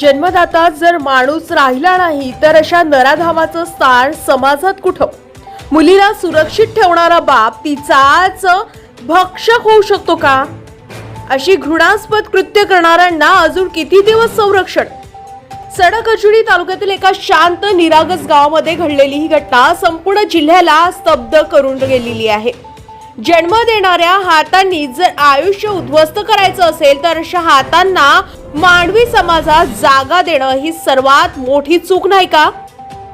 जन्मदाता जर माणूस राहिला नाही तर अशा नराधामाचं स्थान समाजात कुठं? मुलीला सुरक्षित ठेवणारा बाप तिचाच भक्षक होऊ शकतो का? अशी घृणास्पद कृत्य करणाऱ्यांना अजून किती दिवस संरक्षण? सडकचुडी तालुक्यातील एका शांत निरागस गावामध्ये घडलेली ही घटना संपूर्ण जिल्ह्याला स्तब्ध करून गेलेली आहे. जन्म देणाऱ्या हातांनी जर आयुष्य उद्ध्वस्त करायचं असेल तर अशा हातांना मानवी समाजात जागा देणं ही सर्वात मोठी चूक नाही का?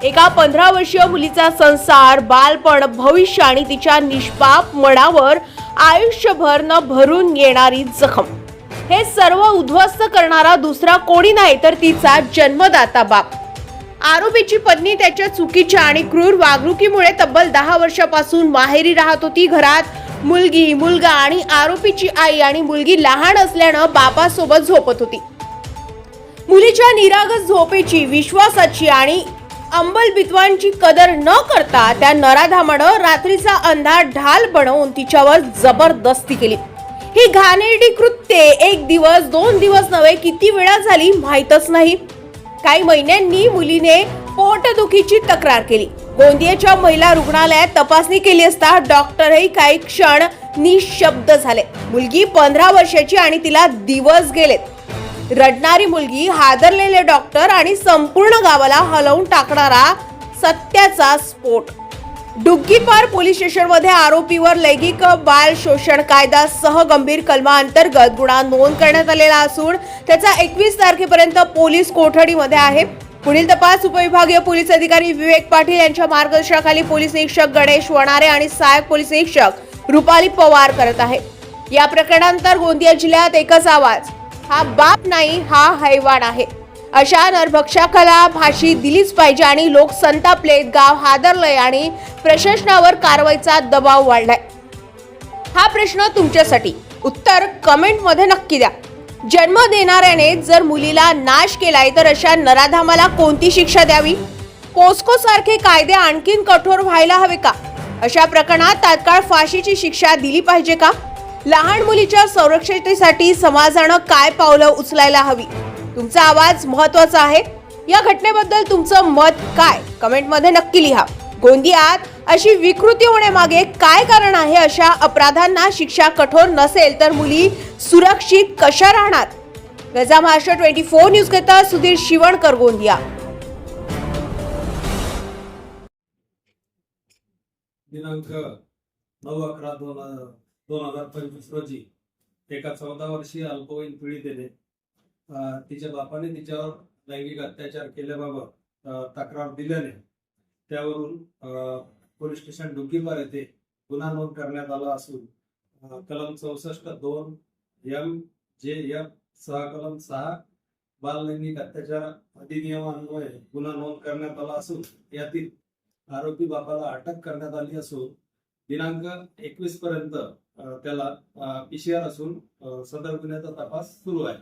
एका पंधरा वर्षीय मुलीचा संसार बालपण भविष्य आणि तिच्या निष्पाप मनावर आयुष्यभर न भरून येणारी जखम. हे सर्व उद्ध्वस्त करणारा दुसरा कोणी नाही तर तिचा जन्मदाता बाप. आरोपीची पत्नी त्याच्या चुकीच्या आणि क्रूर वागणुकीमुळे तब्बल दहा वर्षापासून माहेरी राहत होती घरात. मुलगी मुलगा आणि आरोपीची आई आणि मुलगी लहान असल्यानं बापासोबत झोपत होती. मुलीच्या निरागस झोपेची विश्वासाची आणि अंमलबित्वांची कदर न करता त्या नराधामानं रात्रीचा अंधार ढाल बनवून तिच्यावर जबरदस्ती केली. ही घाणेरडी कृत्ये एक दिवस दोन दिवस नव्हे किती वेळा झाली माहीतच नाही. काही महिन्यांनी मुलीने पोटदुखीची तक्रार केली. गोंदियाच्या महिला रुग्णालयात तपासणी केली असता डॉक्टरही काही क्षण निशब्द झाले. मुलगी पंधरा वर्षाची आणि तिला दिवस गेलेत. रडणारी मुलगी हादरलेले डॉक्टर आणि संपूर्ण गावाला हलवून टाकणारा सत्याचा स्फोट. डुग्गीपार पोलीस स्टेशनमध्ये आरोपीवर लैंगिक बाल शोषण कायदा सह गंभीर कलमा अंतर्गत गुन्हा नोंद करण्यात आलेला असून त्याचा एकवीस तारखेपर्यंत पोलीस कोठडीमध्ये आहे. पुढील तपास उपविभागीय पोलीस अधिकारी विवेक पाटील यांच्या मार्गदर्शनाखाली पोलीस निरीक्षक गणेश वणारे आणि सहाय्यक पोलीस निरीक्षक रुपाली पवार करत आहे. या प्रकरणानंतर गोंदिया जिल्ह्यात एकच आवाज हा बाप नाही हा हैवान आहे. अशा नरभक्षाखाला फाशी दिलीच पाहिजे आणि लोक संतापलेत गाव हादरलंय आणि प्रशासनावर कारवाईचा दबाव वाढलाय. हा प्रश्न तुमच्यासाठी. उत्तर कमेंटमध्ये नक्की द्या. जन्म देणाऱ्याने जर मुलीला नाश केलाय तर अशा नराधामाला कोणती शिक्षा द्यावी? पोस्को सारखे कायदे आणखीन कठोर व्हायला हवे का? अशा प्रकरणात तात्काळ फाशीची शिक्षा दिली पाहिजे का? लहान मुलीच्या संरक्षतेसाठी समाजानं काय पावलं उचलायला हवी? तुमचा आवाज महत्त्वाचा आहे. या घटनेबद्दल तुमचं मत काय? कमेंटमध्ये नक्की लिहा. गोंदियात अशी विकृती होण्यामागे काय कारण आहे अशा अपराधांना शिक्षा कठोर नसेल तर मुली सुरक्षित कशा राहणार? गजा महाराष्ट्र ट्वेंटी फोर न्यूज करता सुधीर शिवणकर गोंदिया. दिनांक नऊ अकरा दोन दोन हजार पंचवीस रोजी एका चौदा वर्षीय अल्पवयीन पीडितेने तिच्या बापाने तिच्यावर लैंगिक अत्याचार केल्याबाबत तक्रार दिल्याने त्यावरून अं, पोलीस स्टेशन डुकीवर येथे गुन्हा नोंद करण्यात आला असून कलम चौसष्ट दोन एम जे एफ सहा कलम सहा बाललैंगिक अत्याचार अधिनियमान्वये गुन्हा नोंद करण्यात आला असून यातील आरोपी बापाला अटक करण्यात आली असून दिनांक एकवीस पर्यंत त्याला पीसीआर असून सदर गुन्ह्याचा तपास सुरू आहे.